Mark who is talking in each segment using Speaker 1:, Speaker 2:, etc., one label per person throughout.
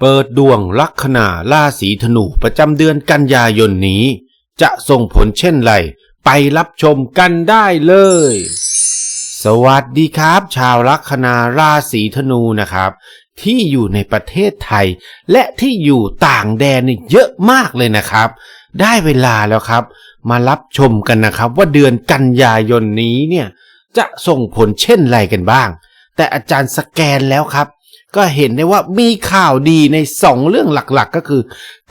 Speaker 1: เปิดดวงลัคนาราศีธนูประจำเดือนกันยายนนี้ จะส่งผลเช่นไร ไปรับชมกันได้เลย สวัสดีครับ ชาวลัคนาราศีธนูนะครับ ที่อยู่ในประเทศไทย และที่อยู่ต่างแดนนี่เยอะมากเลยนะครับ ได้เวลาแล้วครับ มารับชมกันนะครับ ว่าเดือนกันยายนนี้เนี่ยจะส่งผลเช่นไรกันบ้าง แต่อาจารย์สแกนแล้วครับ ก็เห็นได้ว่ามีข่าวดีในสองเรื่องหลักๆ ก็คือ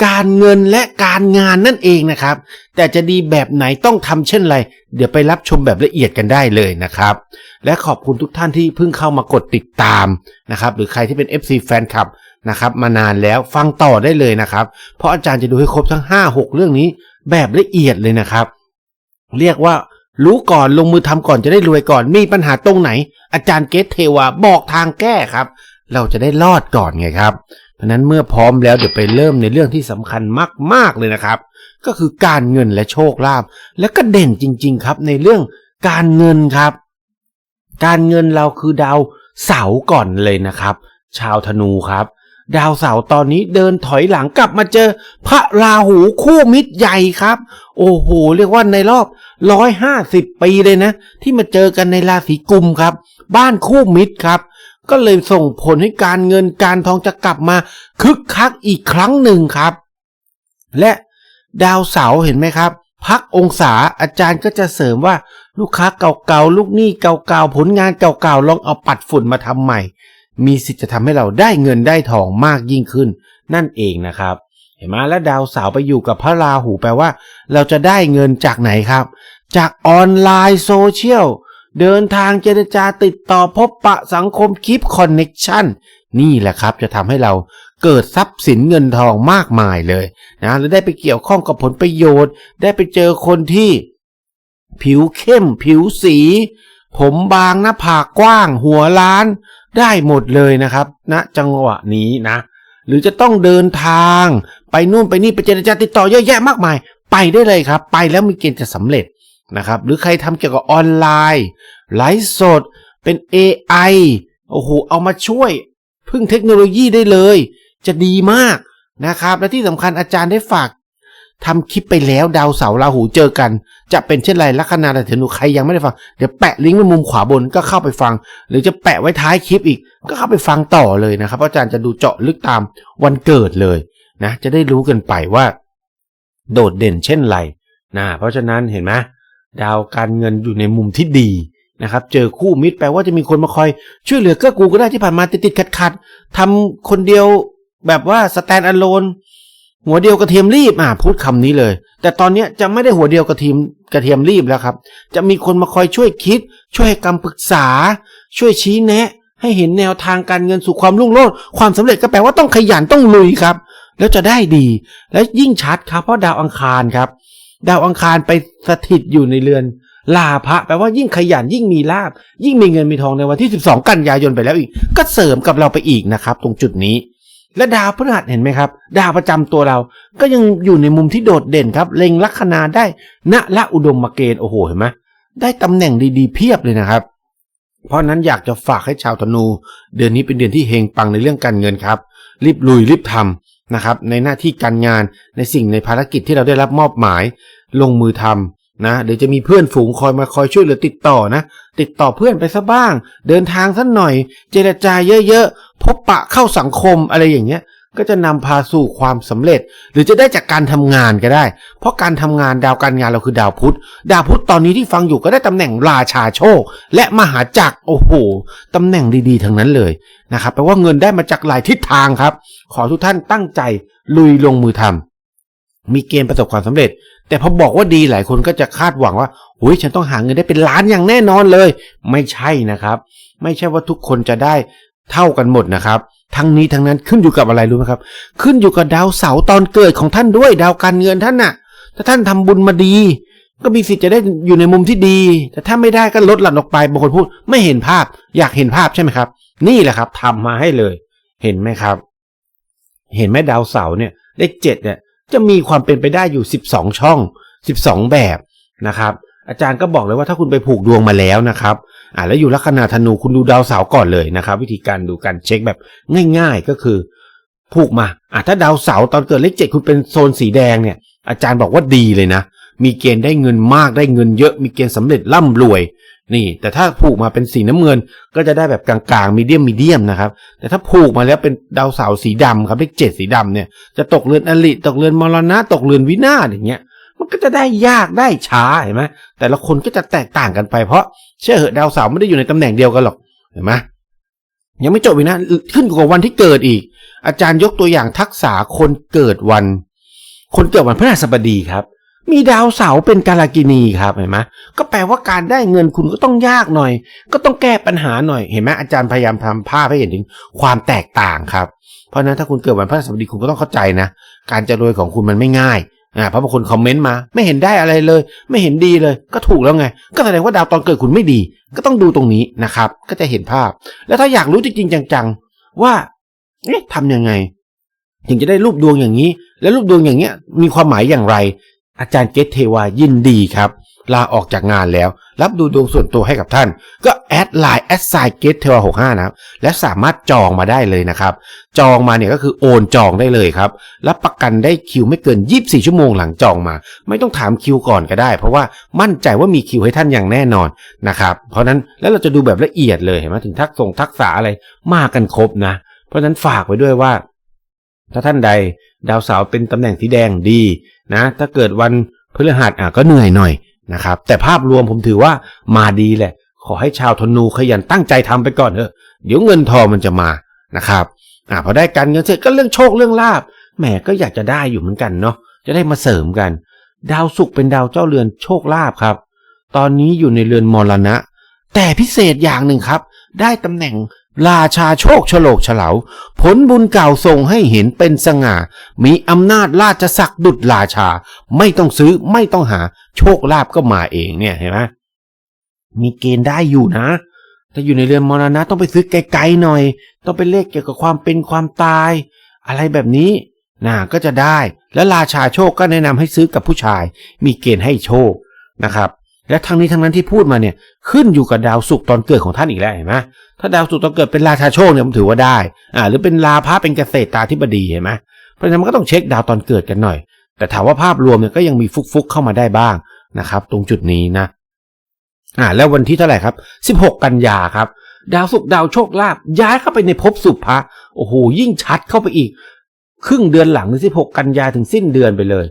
Speaker 1: การเงินและการงานนั่นเองนะครับ แต่จะดีแบบไหนต้องทำเช่นไร เดี๋ยวไปรับชมแบบละเอียดกันได้เลยนะครับ และขอบคุณทุกท่านที่เพิ่งเข้ามากดติดตามนะครับ หรือใครที่เป็น FC แฟนคลับนะครับ มานานแล้วฟังต่อได้เลยนะครับ เพราะอาจารย์จะดูให้ครบทั้ง 5-6 เรื่องนี้แบบละเอียดเลยนะครับ เรียกว่ารู้ก่อนลงมือทำก่อนจะได้รวยก่อนมีปัญหาตรงไหน อาจารย์เกตเทวาบอกทางแก้ครับ เราจะได้รอดก่อนไงครับ เพราะนั้นเมื่อพร้อมแล้วเดี๋ยวไปเริ่มในเรื่องที่สำคัญมาก ๆ เลยนะครับ ก็คือการเงินและโชคลาภและก็เด่นจริง ๆ ครับในเรื่องการเงินครับ การเงินเราคือดาวเสาร์ก่อนเลยนะครับ ชาวธนูครับ ดาวเสาร์ตอนนี้เดินถอยหลังกลับมาเจอ พระราหูคู่มิตรใหญ่ครับ โอ้โหเรียกว่าในรอบร้อยห้าสิบปีเลยนะ ที่มาเจอกันในราศีกุมครับ บ้านคู่มิตรครับ ก็เลยส่งผลให้การเงินการทองจะกลับมาคึกคักอีกครั้งหนึ่งครับ และดาวเสาร์เห็นไหมครับ พักองศาอาจารย์ก็จะเสริมว่าลูกค้าเก่าๆลูกหนี้เก่าๆผลงานเก่าๆลองเอาปัดฝุ่นมาทำใหม่ มีสิทธิ์จะทำให้เราได้เงินได้ทองมากยิ่งขึ้น นั่นเองนะครับ เห็นไหมแล้วดาวเสาร์ไปอยู่กับพระราหูแปลว่า เราจะได้เงินจากไหนครับ จากออนไลน์โซเชียล เดินทางเจรจาติดต่อพบปะสังคมคลิปคอนเน็กชันนี่แหละครับจะทำให้เราเกิดทรัพย์สินเงินทองมากมายเลยนะหรือได้ไปเกี่ยวข้องกับผลประโยชน์ ได้ไปเจอคนที่ ผิวเข้ม ผิวสี ผมบางหน้าผากกว้าง หัวล้าน ได้หมดเลยนะครับณนะจังหวะนี้นะ หรือจะต้องเดินทาง ไปนู่นไปนี่ไปเจรจาติดต่อเยอะแยะมากมาย ไปได้เลยครับ ไปแล้วมีเกณฑ์จะสำเร็จ นะครับ หรือใครทำเกี่ยวกับออนไลน์ไลฟ์สด เป็น AI โอ้โห เอามาช่วย พึ่งเทคโนโลยีได้เลย จะดีมากนะครับ และที่สำคัญอาจารย์ได้ฝากทำคลิปไปแล้วดาวเสาราหูเจอกัน จะเป็นเช่นไรลัคนาราศีธนูใครยังไม่ได้ฟัง เดี๋ยวแปะลิงก์ไว้มุมขวาบนก็เข้าไปฟัง หรือจะแปะไว้ท้ายคลิปอีก ก็เข้าไปฟังต่อเลยนะครับอาจารย์จะดูเจาะลึกตามวันเกิดเลยนะ จะได้รู้กันไปว่า โดดเด่นเช่นไรนะเพราะฉะนั้นเห็นไหม ดาวการเงินอยู่ในมุมที่ดีนะครับ เจอคู่มิตรแปลว่าจะมีคนมาคอย ช่วยเหลือเกื้อกูลก็ได้ที่ผ่านมาติดติดขัดขัดๆทำคนเดียวแบบว่าสแตนอะโลนหัวเดียวกระเทียมรีบอ่าพูดคำนี้เลย แต่ตอนเนี้ยจะไม่ได้หัวเดียวกระเทียมกระเทียมรีบแล้วครับ จะมีคนมาคอยช่วยคิด ช่วยให้คำปรึกษา ช่วยชี้แนะ ให้เห็นแนวทางการเงินสู่ความรุ่งโรจน์ความสำเร็จก็แปลว่าต้องขยันต้องลุยครับ แล้วจะได้ดี และยิ่งชัดครับเพราะดาวอังคารครับ ดาวอังคารไปสถิตอยู่ในเรือน ลาภะแปลว่ายิ่งขยันยิ่งมีลาบ ยิ่งมีเงินมีทองในวันที่ 12 กันยายนไปแล้วอีก ก็เสริมกับเราไปอีกนะครับ ตรงจุดนี้ และดาวพฤหัสเห็นไหมครับ ดาวประจำตัวเรา ก็ยังอยู่ในมุมที่โดดเด่นครับ เล็งลัคนาได้ณละอุดมมาเกณฑ์โอ้โหเห็นไหมได้ตำแหน่งดีๆเพียบเลยนะครับ เพราะนั้นอยากจะฝากให้ชาวธนู เดือนนี้เป็นเดือนที่เฮงปังในเรื่องการเงินครับ รีบลุยรีบทำนะครับในหน้าที่การงานในสิ่งในภารกิจที่เราได้รับมอบหมาย ลงมือทำนะเดี๋ยวจะมีเพื่อนฝูงคอยมาคอยช่วยเหลือติดต่อนะ ติดต่อเพื่อนไปซะบ้าง เดินทางสักหน่อย เจรจาเยอะๆ พบปะเข้าสังคมอะไรอย่างเงี้ย ก็จะนำพาสู่ความสำเร็จ หรือจะได้จากการทำงานก็ได้ เพราะการทำงานดาวการงานเราคือดาวพุธ ดาวพุธตอนนี้ที่ฟังอยู่ก็ได้ตำแหน่งราชาโชค และมหาจักรโอ้โหตำแหน่งดีๆทั้งนั้นเลยนะครับแปลว่าเงินได้มาจากหลายทิศทางครับ ขอทุกท่านตั้งใจลุยลงมือทำมีเกณฑ์ประสบความสำเร็จ แต่พอบอกว่าดีหลายคนก็จะคาดหวังว่าหุยฉันต้องหาเงินได้เป็นล้านอย่างแน่นอนเลย ไม่ใช่นะครับ ไม่ใช่ว่าทุกคนจะได้เท่ากันหมดนะครับ ทั้งนี้ทั้งนั้นขึ้นอยู่กับอะไรรู้ไหมครับ ขึ้นอยู่กับดาวเสาร์ตอนเกิดของท่านด้วยดาวการเงินท่านน่ะ ถ้าท่านทำบุญมาดี ก็มีสิทธิ์จะได้อยู่ในมุมที่ดี แต่ถ้าไม่ได้ก็ลดหลั่นออกไปบางคนพูด ไม่เห็นภาพ อยากเห็นภาพใช่ไหมครับ นี่แหละครับทำมาให้เลย เห็นไหมครับ เห็นไหมดาวเสาร์เนี่ยเลขเจ็ดเนี่ย จะมีความเป็นไปได้อยู่ 12 ช่อง 12 แบบนะครับ อาจารย์ก็บอกเลยว่าถ้าคุณไปผูกดวงมาแล้วนะครับอ่าแล้วอยู่ลัคนาธนูคุณดูดาวเสาร์ก่อนเลยนะครับ วิธีการดูการเช็คแบบง่าย ๆ ก็คือผูกมาอะถ้าดาวเสาร์ตอนเกิดเลขเจ็ดคุณเป็นโซนสีแดงเนี่ย อาจารย์บอกว่าดีเลยนะ มีเกณฑ์ได้เงินมากได้เงินเยอะ มีเกณฑ์สำเร็จร่ำรวย นี่แต่ถ้าผูกมาเป็นสีน้ำเงิน ก็จะได้แบบกลางๆมีเดียมมีเดียมนะครับ แต่ถ้าผูกมาแล้วเป็นดาวเสาร์สีดำครับเลขเจ็ดสีดำเนี่ยจะตกเรือนอริตกเรือนมรณะตกเรือนวินาศอย่างเงี้ย มันก็จะได้ยากได้ช้าเห็นไหมแต่ละคนก็จะแตกต่างกันไปเพราะเชื่อเหอะดาวเสาร์ไม่ได้อยู่ในตำแหน่งเดียวกันหรอกเห็นไหมยังไม่จบอีกนะขึ้นกว่าวันที่เกิดอีก อาจารย์ยกตัวอย่างทักษะคนเกิดวัน คนเกิดวันพฤหัสบดีครับ มีดาวเสาเป็นกาลกินีครับเห็นไหมก็แปลว่าการได้เงินคุณก็ต้องยากหน่อย ก็ต้องแก้ปัญหาหน่อยเห็นไหมอาจารย์พยายามทำภาพให้เห็นถึงความแตกต่างครับ เพราะฉะนั้นถ้าคุณเกิดวันพฤหัสบดีคุณก็ต้องเข้าใจนะ การจะรวยของคุณมันไม่ง่ายอ่าเพราะบางคนคอมเมนต์มา ไม่เห็นได้อะไรเลย ไม่เห็นดีเลย ก็ถูกแล้วไง ก็แสดงว่าดาวตอนเกิดคุณไม่ดี ก็ต้องดูตรงนี้นะครับ ก็จะเห็นภาพ แล้วถ้าอยากรู้จริงๆจังๆว่าเอ๊ะทำยังไง ถึงจะได้รูปดวงอย่างนี้ และรูปดวงอย่างเงี้ยมีความหมายอย่างไร อาจารย์เกตเทวายินดีครับ ลาออกจากงานแล้ว รับดูดวงส่วนตัวให้กับท่าน ก็แอดไลน์แอดไซเกตเทวาหกห้านะครับ และสามารถจองมาได้เลยนะครับ จองมาเนี่ยก็คือโอนจองได้เลยครับ รับประกันได้คิวไม่เกิน 24 ชั่วโมงหลังจองมา ไม่ต้องถามคิวก่อนก็ได้ เพราะว่ามั่นใจว่ามีคิวให้ท่านอย่างแน่นอนนะครับ เพราะนั้นแล้วเราจะดูแบบละเอียดเลยเห็นไหมถึงทักษงทักษะอะไรมากันครบนะ เพราะนั้นฝากไว้ด้วยว่า ถ้าท่านใดดาวเสาร์เป็นตำแหน่งสีแดงดีนะ ถ้าเกิดวันพฤหัสอะก็เหนื่อยหน่อยนะครับ แต่ภาพรวมผมถือว่ามาดีแหละ ขอให้ชาวธนูขยันตั้งใจทำไปก่อนเถอะ เดี๋ยวเงินทองมันจะมานะครับอ่าพอได้การเงินเสร็จก็เรื่องโชคเรื่องลาบแหมก็อยากจะได้อยู่เหมือนกันเนาะจะได้มาเสริมกัน ดาวศุกร์เป็นดาวเจ้าเรือนโชคลาภครับ ตอนนี้อยู่ในเรือนมรณะ แต่พิเศษอย่างหนึ่งครับ ได้ตำแหน่ง ราชาโชคโลกเฉลาผลบุญเก่าส่งให้เห็นเป็นสง่า มีอำนาจราชศักดิ์ดุจราชา ไม่ต้องซื้อไม่ต้องหา โชคลาภก็มาเองเนี่ยเห็นไหมมีเกณฑ์ได้อยู่นะถ้าอยู่ในเรือนมรณะต้องไปซื้อไกลๆหน่อย ต้องเป็นเลขเกี่ยวกับความเป็นความตาย อะไรแบบนี้นะก็จะได้ และราชาโชคก็แนะนำให้ซื้อกับผู้ชาย มีเกณฑ์ให้โชคนะครับ และทั้งนี้ทั้งนั้นที่พูดมาเนี่ยขึ้นอยู่กับดาวศุกร์ตอนเกิดของท่านอีกแล้วเห็นไหม ถ้าดาวศุกร์ตอนเกิดเป็นราชาโชคเนี่ยผมถือว่าได้ อ่า หรือเป็นราพะเป็นเกษตรตาธิบดีเห็นไหมเพราะฉะนั้นมันก็ต้องเช็คดาวตอนเกิดกันหน่อย แต่ถามว่าภาพรวมเนี่ยก็ยังมีฟุกๆเข้ามาได้บ้างนะครับ ตรงจุดนี้นะอ่า แล้ววันที่เท่าไหร่ครับ 16 กันยาครับ ดาวศุกร์ดาวโชคลาภย้ายเข้าไปในภพสุภะโอ้โหยิ่งชัดเข้าไปอีก ครึ่งเดือนหลังถึง16กันยาถึงสิ้นเดือนไปเลย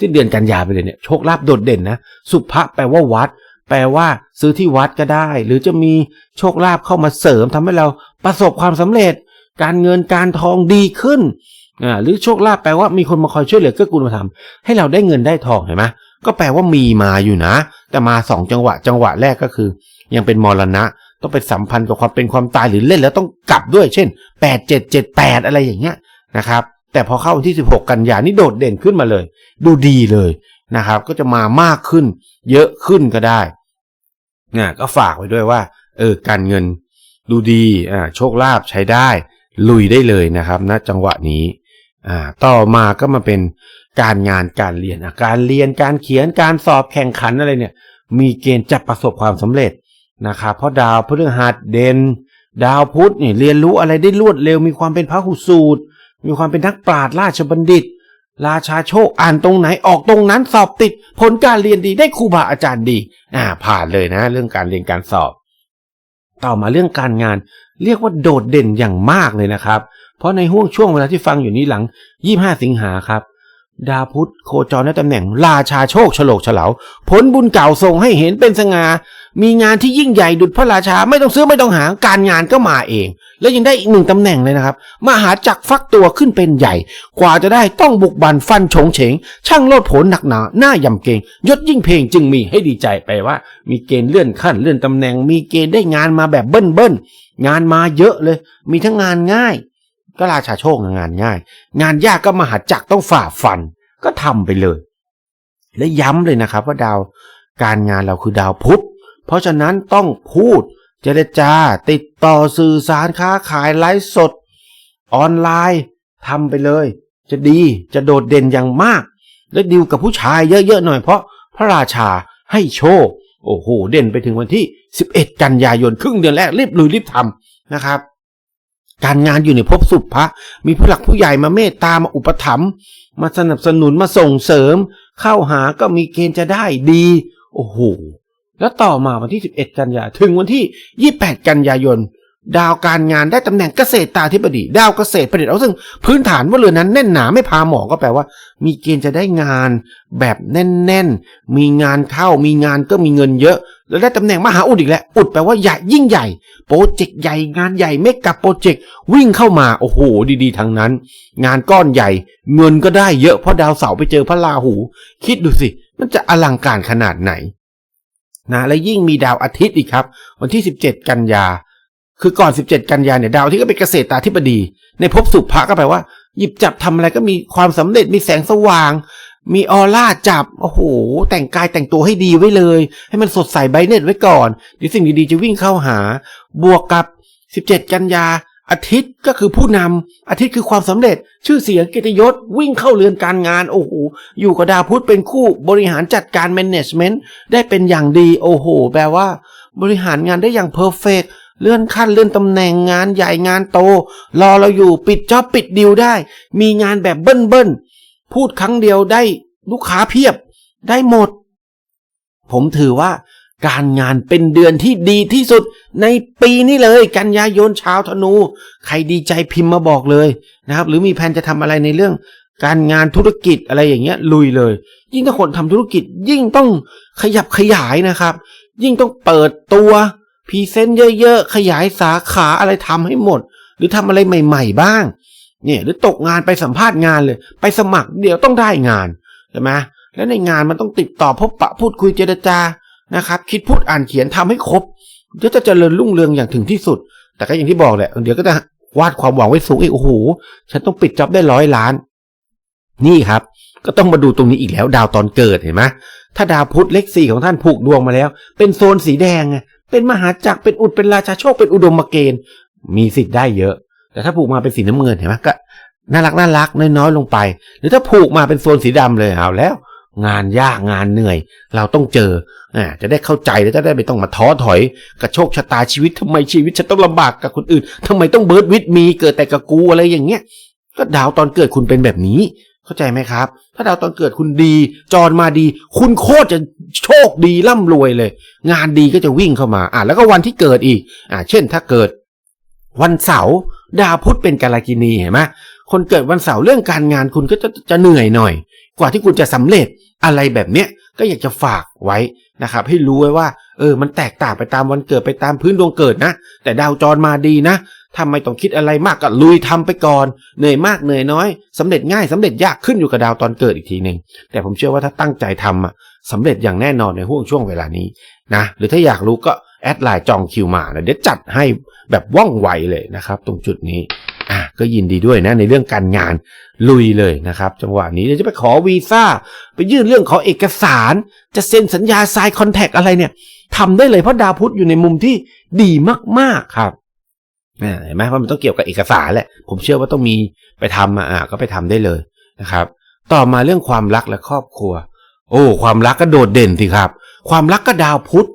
Speaker 1: สิ้นเดือนกันยาไปเลยเนี่ยโชคลาภโดดเด่นนะสุภะแปลว่าวัด แปลว่าซื้อที่วัดก็ได้ หรือจะมีโชคลาภเข้ามาเสริมทำให้เราประสบความสำเร็จ การเงินการทองดีขึ้นอ่าหรือโชคลาภแปลว่ามีคนมาคอยช่วยเหลือเกื้อกูลมาทำให้เราได้เงินได้ทองเห็นไหมก็แปลว่ามีมาอยู่นะ แต่มาสองจังหวะจังหวะแรกก็คือ ยังเป็นมรณะต้องไปสัมพันธ์กับความเป็นความตายหรือเล่นแล้วต้องกลับด้วย เช่น 8 7 7 8 อะไรอย่างเงี้ยนะครับแต่พอเข้าวันที่ 16 กันยานี่โดดเด่นขึ้นมาเลย ดูดีเลยนะครับ ก็จะมามากขึ้น เยอะขึ้นก็ได้ นะก็ฝากไว้ด้วยว่าเออการเงินดูดีอ่าโชคลาภใช้ได้ลุยได้เลยนะครับณจังหวะนี้อ่าต่อมาก็มาเป็นการงานการเรียนอะการเรียนการเขียนการสอบแข่งขันอะไรเนี่ย มีเกณฑ์จะประสบความสำเร็จนะครับเพราะดาวพฤหัสเด่นดาวพุธเนี่ยเรียนรู้อะไรได้รวดเร็ว มีความเป็นพระหุสูตร มีความเป็นนักปราชญ์ราชบัณฑิต ราชาโชคอ่านตรงไหนออกตรงนั้นสอบติด ผลการเรียนดีได้ครูบาอาจารย์ดี อ่า ผ่านเลยนะ เรื่องการเรียนการสอบ ต่อมาเรื่องการงาน เรียกว่าโดดเด่นอย่างมากเลยนะครับ เพราะในห่วงช่วงเวลาที่ฟังอยู่นี้หลัง 25 สิงหาครับ ดาพุธโคจรในตำแหน่ง ราชาโชคฉลกเฉลาผลบุญเก่าส่งให้เห็นเป็นสง่ามีงานที่ยิ่งใหญ่ดุจพระราชาไม่ต้องซื้อไม่ต้องหาการงานก็มาเอง แล้วยังได้อีกหนึ่งตำแหน่งเลยนะครับ มหาจักรฟักตัวขึ้นเป็นใหญ่ กว่าจะได้ต้องบุกบันฟันฉงเฉง ช่างโลดโผนหนักหนา หน้ายำเกง ยศยิ่งเพลงจึงมีให้ดีใจไปว่า มีเกณฑ์เลื่อนขั้นเลื่อนตำแหน่ง มีเกณฑ์ได้งานมาแบบเบิ้ลเบิ้ลงานมาเยอะเลย มีทั้งงานง่าย ก็ราชาโชคงานง่าย งานยากก็มหาจักรต้องฝ่าฟัน ก็ทำไปเลย และย้ำเลยนะครับว่าดาว การงานเราคือดาวพุธเพราะฉะนั้นต้องพูด เจรจา ติดต่อสื่อสารค้าขายไลฟ์สด ออนไลน์ทำไปเลย จะดีจะโดดเด่นอย่างมาก และดิวกับผู้ชายเยอะๆหน่อยเพราะพระราชาให้โชค โอ้โห เด่นไปถึงวันที่ 11 กันยายนครึ่งเดือนแรกรีบลุยรีบทำนะครับ การงานอยู่ในภพสุภะมีผู้หลักผู้ใหญ่มาเมตตามาอุปถัมภ์มาสนับสนุนมาส่งเสริม เข้าหาก็มีเกณฑ์จะได้ดี โอ้โห แล้วต่อมาวันที่ 11 กันยาถึงวันที่ 28 กันยายน ดาวการงานได้ตำแหน่งเกษตรตาธิบดี ดาวเกษตรผลิตเอาซึ่งพื้นฐานว่าเรือนนั้นแน่นหนาไม่พาหมอก็แปลว่า มีเกณฑ์จะได้งานแบบแน่นๆ มีงานเข้ามีงานก็มีเงินเยอะ แล้วได้ตำแหน่งมหาอุดอีกแล้วอุดแปลว่าใหญ่ยิ่งใหญ่ โปรเจกต์ใหญ่งานใหญ่เมกกับโปรเจกต์วิ่งเข้ามาโอ้โหดีๆทั้งนั้น งานก้อนใหญ่ เงินก็ได้เยอะเพราะดาวเสาร์ไปเจอพระราหู คิดดูสิ มันจะอลังการขนาดไหน นะและยิ่งมีดาวอาทิตย์อีกครับ วันที่ 17 กันยา คือก่อน 17 กันยาเนี่ยดาวที่ก็เป็นเกษตรตาธิบดี ในภพสุภะก็แปลว่า หยิบจับทำอะไรก็มีความสำเร็จมีแสงสว่าง มีออร่าจับโอ้โห แต่งกายแต่งตัวให้ดีไว้เลย ให้มันสดใสไบเน็ตไว้ก่อนเดี๋ยวสิ่งดีๆจะวิ่งเข้าหา บวกกับ 17 กันยา อาทิตย์ก็คือผู้นำอาทิตย์คือความสำเร็จ ชื่อเสียงกียรติยศวิ่งเข้าเรือนการงาน โอ้โห อยู่กับดาวพุธเป็นคู่บริหารจัดการ management ได้เป็นอย่างดี โอ้โห แปลว่า บริหารงานได้อย่างเพอร์เฟกเลื่อนขั้นเลื่อนตำแหน่งงานใหญ่งานโต รอเราอยู่ปิดจ็อบปิดดีลได้ มีงานแบบเบิ้ลเบิ้ลพูดครั้งเดียวได้ลูกค้าเพียบ ได้หมด ผมถือว่า การงานเป็นเดือนที่ดีที่สุด ในปีนี้เลย กันยายนชาวธนู ใครดีใจพิมพ์มาบอกเลยนะครับ หรือมีแผนจะทำอะไรในเรื่องการงานธุรกิจอะไรอย่างเงี้ยลุยเลย ยิ่งถ้าคนทำธุรกิจยิ่งต้องขยับขยายนะครับ ยิ่งต้องเปิดตัวพรีเซนต์เยอะๆ ขยายสาขาอะไรทำให้หมด หรือทำอะไรใหม่ ๆ บ้าง เนี่ยหรือตกงานไปสัมภาษณ์งานเลย ไปสมัครเดี๋ยวต้องได้งานใช่ไหมแล้วในงานมันต้องติดต่อพบปะพูดคุยเจรจานะครับ คิดพูดอ่านเขียนทำให้ครบ เดี๋ยวจะเจริญรุ่งเรืองอย่างถึงที่สุด แต่ก็อย่างที่บอกแหละ เดี๋ยวก็จะวาดความหวังไว้สูงอีกโอ้โห ฉันต้องปิดจ็อบได้ร้อยล้าน นี่ครับ ก็ต้องมาดูตรงนี้อีกแล้ว ดาวตอนเกิดเห็นไหมถ้าดาวพุธเลขสี่ของท่านผูกดวงมาแล้ว เป็นโซนสีแดงไงเป็นมหาจักรเป็นอุดเป็นราชาโชคเป็นอุดมเกณฑ์ มีสิทธิ์ได้เยอะ แต่ถ้าผูกมาเป็นสีน้ำเงินเห็นไหมก็น่ารักน่ารักน้อยๆลงไป หรือถ้าผูกมาเป็นโซนสีดำเลยเอาแล้ว งานยากงานเหนื่อย เราต้องเจออ่าจะได้เข้าใจแล้วจะได้ไม่ต้องมาท้อถอยกับโชคชะตาชีวิตทำไมชีวิตฉันต้องลำบากกับคนอื่นทำไมต้องเบิร์ดวิดมีเกิดแต่กับกูอะไรอย่างเงี้ยก็ดาวตอนเกิดคุณเป็นแบบนี้ เข้าใจไหมครับ ถ้าดาวตอนเกิดคุณดี จรมาดี คุณโคตรจะโชคดีร่ำรวยเลย งานดีก็จะวิ่งเข้ามาอะแล้วก็วันที่เกิดอีกอะเช่นถ้าเกิด วันเสาร์ดาวพุธเป็นกาลกินีเห็นไหมคนเกิดวันเสาร์เรื่องการงานคุณก็จะจะเหนื่อยหน่อย กว่าที่คุณจะสำเร็จอะไรแบบเนี้ยก็อยากจะฝากไว้นะครับ ให้รู้ไว้ว่า เออ มันแตกต่างไปตามวันเกิดไปตามพื้นดวงเกิดนะ แต่ดาวจรมาดีนะทำไมต้องคิดอะไรมากก็ลุยทำไปก่อน เหนื่อยมากเหนื่อยน้อยสำเร็จง่ายสำเร็จยากขึ้นอยู่กับดาวตอนเกิดอีกทีหนึ่งแต่ผมเชื่อว่าถ้าตั้งใจทำอะสำเร็จอย่างแน่นอนในห่วงช่วงเวลานี้นะหรือถ้าอยากรู้ก็แอดไลน์จองคิวมาเดี๋ยวจัดให้แบบว่องไวเลยนะครับ ตรงจุดนี้ อะก็ยินดีด้วยนะในเรื่องการงานลุยเลยนะครับ จังหวะนี้เดี๋ยวจะไปขอวีซ่า ไปยื่นเรื่องขอเอกสาร จะเซ็นสัญญาทรายคอนแทคอะไรเนี่ยทำได้เลยเพราะดาวพุธอยู่ในมุมที่ดีมากๆครับเห็นไหมว่ามันต้องเกี่ยวกับเอกสารแหละ ผมเชื่อว่าต้องมีไปทำมาอ่าก็ไปทำได้เลยนะครับ ต่อมาเรื่องความรักและครอบครัว โอ้ความรักก็โดดเด่นสิครับ ความรักก็ดาวพุธ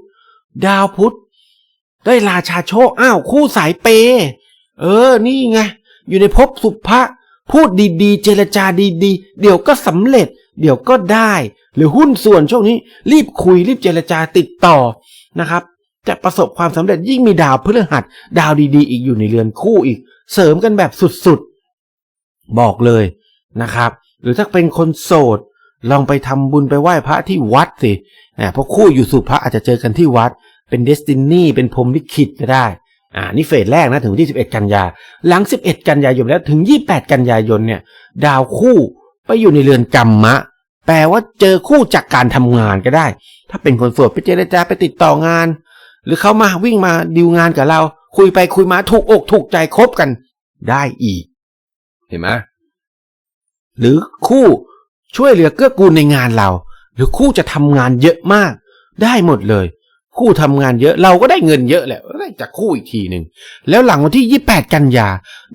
Speaker 1: ดาวพุธได้ราชาโชคอ้าวคู่สายเปย์เออ นี่ไง อยู่ในภพสุภะพูดดีๆ เจรจาดีๆ เดี๋ยวก็สำเร็จ เดี๋ยวก็ได้ หรือหุ้นส่วนช่วงนี้ รีบคุยรีบเจรจาติดต่อนะครับ จะประสบความสำเร็จยิ่งมีดาวพฤหัส ดาวดีๆ อีกอยู่ในเรือนคู่อีก เสริมกันแบบสุดๆ บอกเลยนะครับ หรือถ้าเป็นคนโสด ลองไปทำบุญไปไหว้พระที่วัดสินะเพราะคู่อยู่สุภะอาจจะเจอกันที่วัด เป็นเดสตินีเป็นพรหมลิขิตก็ได้ อ่านี่เฟสแรกนะถึงวันที่ 11 กันยา หลัง 11 กันยายนแล้วถึง 28 กันยายนเนี่ย ดาวคู่ไปอยู่ในเรือนกรรมะ แปลว่าเจอคู่จากการทำงานก็ได้ ถ้าเป็นคนโสดไปเจรจาไปติดต่องาน หรือเขามาวิ่งมาดีลงานกับเรา คุยไปคุยมาถูกอกถูกใจคบกันได้อีก เห็นไหมหรือคู่ช่วยเหลือเกื้อกูลในงานเรา หรือคู่จะทำงานเยอะมาก ได้หมดเลย คู่ทำงานเยอะเราก็ได้เงินเยอะแหละได้จากคู่อีกทีหนึ่งแล้วหลังวันที่ 28 กันยา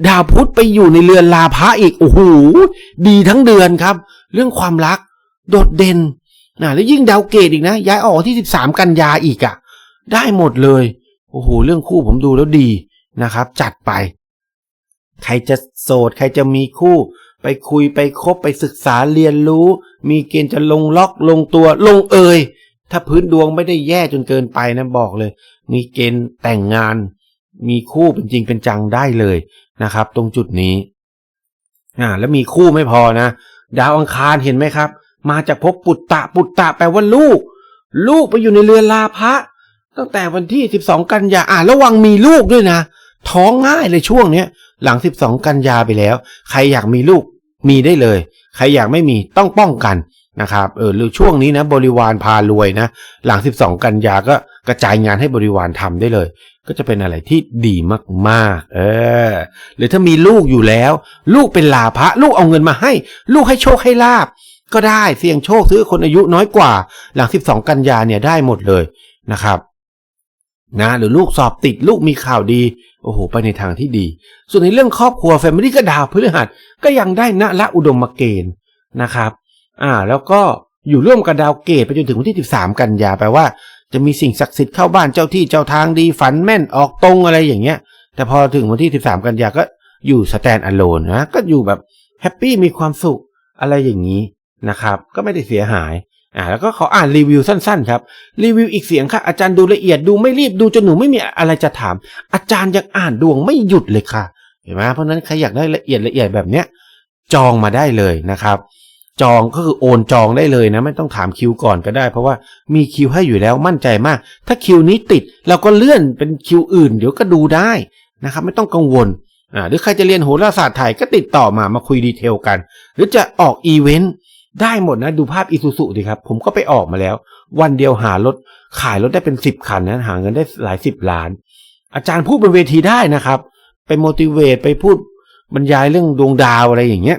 Speaker 1: ดาวพุธไปอยู่ในเรือนลาภะอีกโอ้โหดีทั้งเดือนครับ เรื่องความรัก โดดเด่นนะแล้วยิ่งดาวเกตอีกนะ ย้ายออกที่ 13 กันยาอีกอะ่ะ ได้หมดเลยโอ้โหเรื่องคู่ผมดูแล้วดีนะครับ จัดไป ใครจะโสด ใครจะมีคู่ ไปคุยไปคบไปศึกษาเรียนรู้ มีเกณฑ์จะลงล็อกลงตัวลงเอย ถ้าพื้นดวงไม่ได้แย่จนเกินไปนะบอกเลย มีเกณฑ์แต่งงาน มีคู่เป็นจริงเป็นจังได้เลยนะครับ ตรงจุดนี้อ่าแล้วมีคู่ไม่พอนะ ดาวอังคารเห็นไหมครับ มาจากภพปุตตะปุตตะแปลว่าลูก ลูกไปอยู่ในเรือนลาภะตั้งแต่วันที่ 12 กันยาอ่าระวังมีลูกด้วยนะ ท้องง่ายเลยช่วงเนี้ยหลัง 12 กันยาไปแล้ว ใครอยากมีลูกมีได้เลย ใครอยากไม่มีต้องป้องกัน นะครับเออหรือช่วงนี้นะบริวารพารวยนะหลัง 12 กันยาก็กระจายงานให้บริวารทำได้เลย ก็จะเป็นอะไรที่ดีมากๆ เออหรือถ้ามีลูกอยู่แล้ว ลูกเป็นลาภะลูกเอาเงินมาให้ ลูกให้โชคให้ลาบ ก็ได้เสี่ยงโชคซื้อคนอายุน้อยกว่า หลัง 12 กันยาเนี่ยได้หมดเลยนะครับนะหรือลูกสอบติดลูกมีข่าวดี โอ้โห ไปในทางที่ดี ส่วนในเรื่องครอบครัวแฟมิลี่ก็ดาวพฤหัสก็ยังได้ณละอุดมเกณฑ์นะครับ อ่า แล้วก็อยู่ร่วมกับดาวเกตไปจนถึงวันที่ 13 กันยาแปลว่า จะมีสิ่งศักดิ์สิทธิ์เข้าบ้านเจ้าที่เจ้าทางดีฝันแม่นออกตรงอะไรอย่างเงี้ย แต่พอถึงวันที่ 13 กันยาก็อยู่สแตนอะโลนนะก็อยู่แบบแฮปปี้มีความสุขอะไรอย่างนี้นะครับ ก็ไม่ได้เสียหายอ่าแล้วก็ขออ่านรีวิวสั้นๆครับ รีวิวอีกเสียงค่ะ อาจารย์ดูละเอียดดูไม่รีบดูจนหนูไม่มีอะไรจะถาม อาจารย์ยังอ่านดวงไม่หยุดเลยค่ะ เห็นไหมเพราะนั้นใครอยากได้ละเอียดละเอียดแบบเนี้ยจองมาได้เลยนะครับ จองก็คือโอนจองได้เลยนะ ไม่ต้องถามคิวก่อนก็ได้ เพราะว่ามีคิวให้อยู่แล้วมั่นใจมาก ถ้าคิวนี้ติดเราก็เลื่อนเป็นคิวอื่น เดี๋ยวก็ดูได้นะครับ ไม่ต้องกังวลอ่าหรือใครจะเรียนโหราศาสตร์ไทยก็ติดต่อมามาคุยดีเทลกัน หรือจะออกอีเวนต์ได้หมดนะดูภาพอีซูซุดิครับ ผมก็ไปออกมาแล้ว วันเดียวหารถขายรถได้เป็นสิบคันนะหาเงินได้หลายสิบล้าน อาจารย์พูดบนเวทีได้นะครับ ไปโมดิเวตไปพูดบรรยายเรื่องดวงดาวอะไรอย่างเงี้ย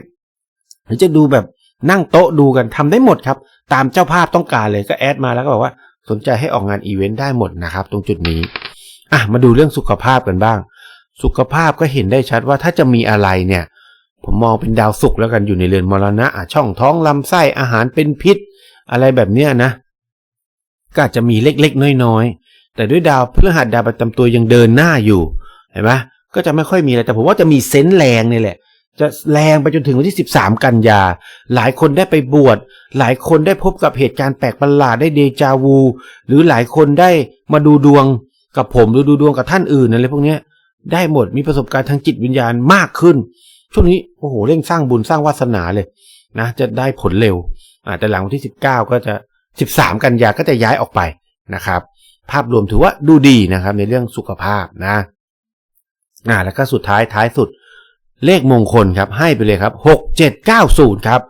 Speaker 1: หรือจะดูแบบ นั่งโต๊ะดูกันทำได้หมดครับ ตามเจ้าภาพต้องการเลยก็แอดมาแล้วก็บอกว่าสนใจให้ออกงานอีเวนต์ได้หมดนะครับ ตรงจุดนี้อะมาดูเรื่องสุขภาพกันบ้าง สุขภาพก็เห็นได้ชัดว่าถ้าจะมีอะไรเนี่ย ผมมองเป็นดาวศุกร์แล้วกันอยู่ในเรือนมรณะอะช่องท้องลำไส้อาหารเป็นพิษ อะไรแบบเนี้ยนะก็อาจจะมีเล็กๆ น้อยๆ แต่ด้วยดาวพฤหัสดาวประจำตัวยังเดินหน้าอยู่เห็นไหมก็จะไม่ค่อยมีอะไรแต่ผมว่าจะมีเซนส์แรงนี่แหละ จะแรงไปจนถึงวันที่ 13 กันยา หลายคนได้ไปบวช หลายคนได้พบกับเหตุการณ์แปลกประหลาดได้เดจาวู หรือหลายคนได้มาดูดวงกับผมหรือดูดวงกับท่านอื่นอะไรพวกนี้ได้หมดมีประสบการณ์ทางจิตวิญญาณมากขึ้น ช่วงนี้โอ้โหเร่งสร้างบุญสร้างวาสนาเลยนะจะได้ผลเร็วอ่าแต่หลังวันที่ 19 ก็จะ 13 กันยาก็จะย้ายออกไปนะครับ ภาพรวมถือว่าดูดีนะครับในเรื่องสุขภาพนะอ่าแล้วก็สุดท้ายท้ายสุด เลขมงคลครับให้ไปเลยครับ6790ครับ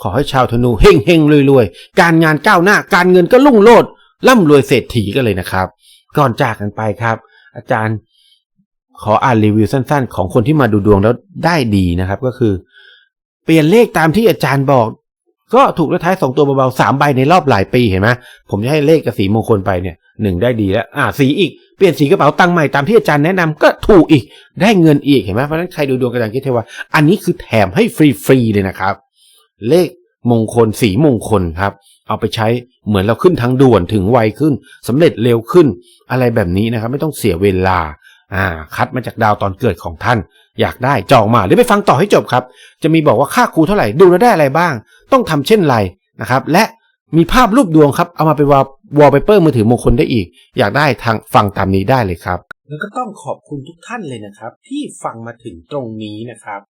Speaker 1: ขอให้ชาวธนูเฮงเฮงรวยรวยๆการงานก้าวหน้าการเงินก็รุ่งโรจน์ร่ำรวยเศรษฐีกันเลยนะครับ ก่อนจากกันไปครับ อาจารย์ขออ่านรีวิวสั้นๆ ของคนที่มาดูดวงแล้วได้ดีนะครับ ก็คือ เปลี่ยนเลขตามที่อาจารย์บอก ก็ถูกเลขท้ายสองตัวเบาๆสามใบในรอบหลายปีเห็นไหมผมจะให้เลขกับสีมงคลไปเนี่ยหนึ่งได้ดีแล้ว อ่าสีอีก เปลี่ยนสีกระเป๋าตังค์ใหม่ตามที่อาจารย์แนะนำก็ถูกอีก ได้เงินอีกเห็นไหมเพราะฉะนั้นใครดูดวงกระดานคิดเทว่าอันนี้คือแถมให้ฟรีๆเลยนะครับ เลขมงคลสีมงคลครับ เอาไปใช้เหมือนเราขึ้นทางด่วนถึงไวขึ้นสำเร็จเร็วขึ้น อะไรแบบนี้นะครับ ไม่ต้องเสียเวลาอ่าคัดมาจากดาวตอนเกิดของท่าน อยากได้จองมาหรือไปฟังต่อให้จบครับ จะมีบอกว่าค่าครูเท่าไหร่ดูแล้วได้อะไรบ้าง ต้องทำเช่นไรนะครับ และ มีภาพรูปดวงครับ เอามาเป็นวอลเปเปอร์มือถือมงคลได้อีก อยากได้ทางฟังตามนี้ได้เลยครับ แล้วก็ต้องขอบคุณทุกท่านเลยนะครับ ที่ฟังมาถึงตรงนี้นะครับ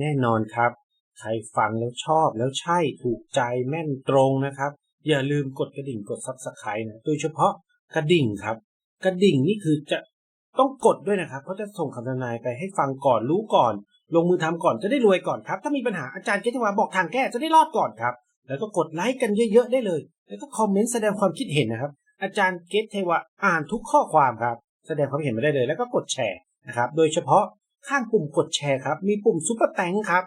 Speaker 1: แน่นอนครับ ใครฟังแล้วชอบแล้วใช่ถูกใจแม่นตรงนะครับ อย่าลืมกดกระดิ่งกดซับสไครต์นะโดยเฉพาะกระดิ่งครับ กระดิ่งนี่คือจะต้องกดด้วยนะครับเพราะจะส่งคำทนายไปให้ฟังก่อนรู้ก่อน ลงมือทำก่อนจะได้รวยก่อนครับ ถ้ามีปัญหาอาจารย์เกติวาบอกทางแก้จะได้รอดก่อนครับ แล้วก็กดไลค์กันเยอะๆได้เลย แล้วก็คอมเมนต์แสดงความคิดเห็นนะครับ อาจารย์เกตเทวะอ่านทุกข้อความครับ แสดงความเห็นมาได้เลย แล้วก็กดแชร์นะครับ โดยเฉพาะข้างปุ่มกดแชร์ครับ มีปุ่มซุปเปอร์แตงครับ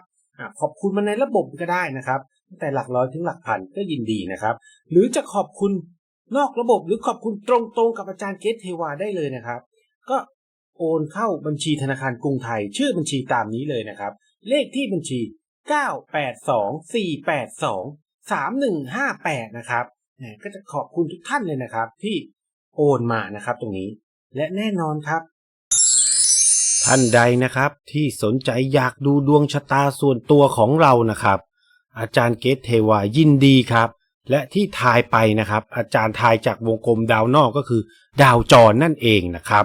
Speaker 1: ขอบคุณมาในระบบก็ได้นะครับ แต่หลักร้อยถึงหลักพันก็ยินดีนะครับ หรือจะขอบคุณนอกระบบหรือขอบคุณตรงๆ กับอาจารย์เกตเทวาได้เลยนะครับ ก็โอนเข้าบัญชีธนาคารกรุงไทย ชื่อบัญชีตามนี้เลยนะครับ เลขที่บัญชี 982482 3158 นะครับก็จะขอบคุณทุกท่านเลยนะครับ ที่โอนมานะครับตรงนี้ และแน่นอนครับ ท่านใดนะครับที่สนใจอยากดูดวงชะตาส่วนตัวของเรานะครับ อาจารย์เกตเทวายินดีครับ และที่ทายไปนะครับ อาจารย์ทายจากวงกลมดาวนอกก็คือ ดาวจรนั่นเองนะครับ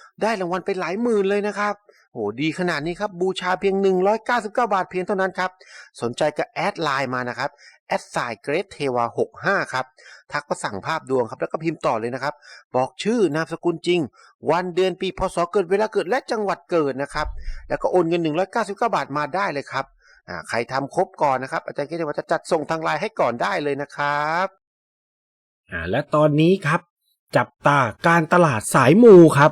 Speaker 2: ได้รางวัลไปหลายหมื่นเลยนะครับโอ้ดีขนาดนี้ครับบูชาเพียง 199 บาทเพียงเท่านั้นครับ สนใจก็แอดไลน์มานะครับแอดไซน์เกรดเทวา65 ครับ ทักก็สั่งภาพดวงครับ แล้วก็พิมพ์ต่อเลยนะครับ บอกชื่อนามสกุลจริง วันเดือนปีพศเกิดเวลาเกิดและจังหวัดเกิดนะครับ แล้วก็โอนเงิน 199 บาทมาได้เลยครับอ่าใครทำครบก่อนนะครับ อาจารย์เกรดเทวาจะจัดส่งทางไลน์ให้ก่อนได้เลยนะครับ
Speaker 1: อ่าและตอนนี้ครับ จับตาการตลาดสายมูครับ